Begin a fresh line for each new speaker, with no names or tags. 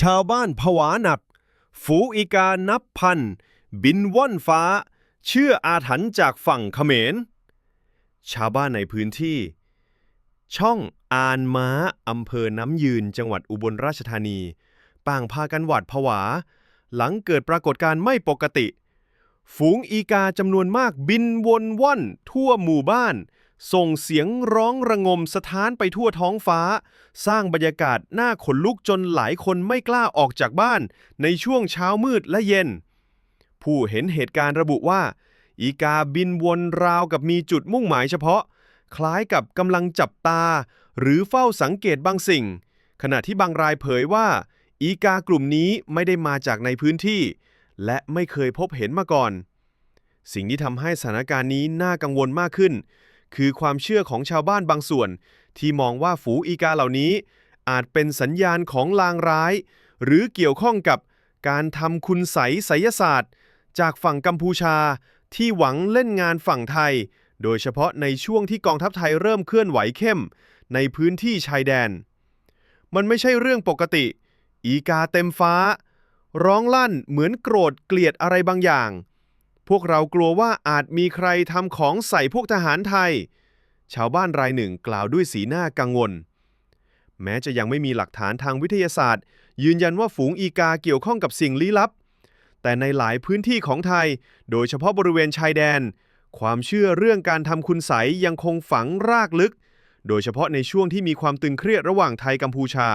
ชาวบ้านผวาหนักฝูอีกานับพัน บินว่อนฟ้า เชื่ออาถรรพ์จากฝั่งเขมร ชาวบ้านในพื้นที่ ช่องอานม้าอำเภอน้ำยืนจังหวัดอุบลราชธานีต่างพากันหวาดผวา หลังเกิดปรากฏการณ์ไม่ปกติ ฝูงอีกาจำนวนมากบินวนว่อนทั่วหมู่บ้าน ส่งเสียงร้องระงมสถานไปทั่วท้องฟ้า สร้างบรรยากาศน่าขนลุกจนหลายคนไม่กล้าออกจากบ้าน ในช่วงเช้ามืดและเย็น ผู้เห็นเหตุการณ์ระบุว่า อีกาบินวนราวกับมีจุดมุ่งหมายเฉพาะ คล้ายกับกำลังจับตา หรือเฝ้าสังเกตบางสิ่ง ขณะที่บางรายเผยว่า อีกากลุ่มนี้ไม่ได้มาจากในพื้นที่ และไม่เคยพบเห็นมาก่อน สิ่งที่ทำให้สถานการณ์นี้น่ากังวลมากขึ้น คือความเชื่อของชาวบ้านบางส่วน ที่มองว่าฝูอีกาเหล่านี้ อาจเป็นสัญญาณของลางร้าย หรือเกี่ยวข้องกับการทำคุณไสไสยศาสตร์ จากฝั่งกัมพูชา ที่หวังเล่นงานฝั่งไทย โดยเฉพาะในช่วงที่กองทัพไทยเริ่มเคลื่อนไหวเข้ม ในพื้นที่ชายแดน มันไม่ใช่เรื่องปกติ อีกาเต็มฟ้า ร้องลั่นเหมือนโกรธเกลียดอะไรบางอย่าง พวกเรากลัวว่าอาจมีใครทำของใส่พวกทหารไทย ชาวบ้านรายหนึ่งกล่าวด้วยสีหน้ากังวล แม้จะยังไม่มีหลักฐานทางวิทยาศาสตร์ ยืนยันว่าฝูงอีกาเกี่ยวข้องกับสิ่งลี้ลับ แต่ในหลายพื้นที่ของไทย โดยเฉพาะบริเวณชายแดน ความเชื่อเรื่องการทำคุณไสยังคงฝังรากลึก โดยเฉพาะในช่วงที่มีความตึงเครียดระหว่างไทยกัมพูชา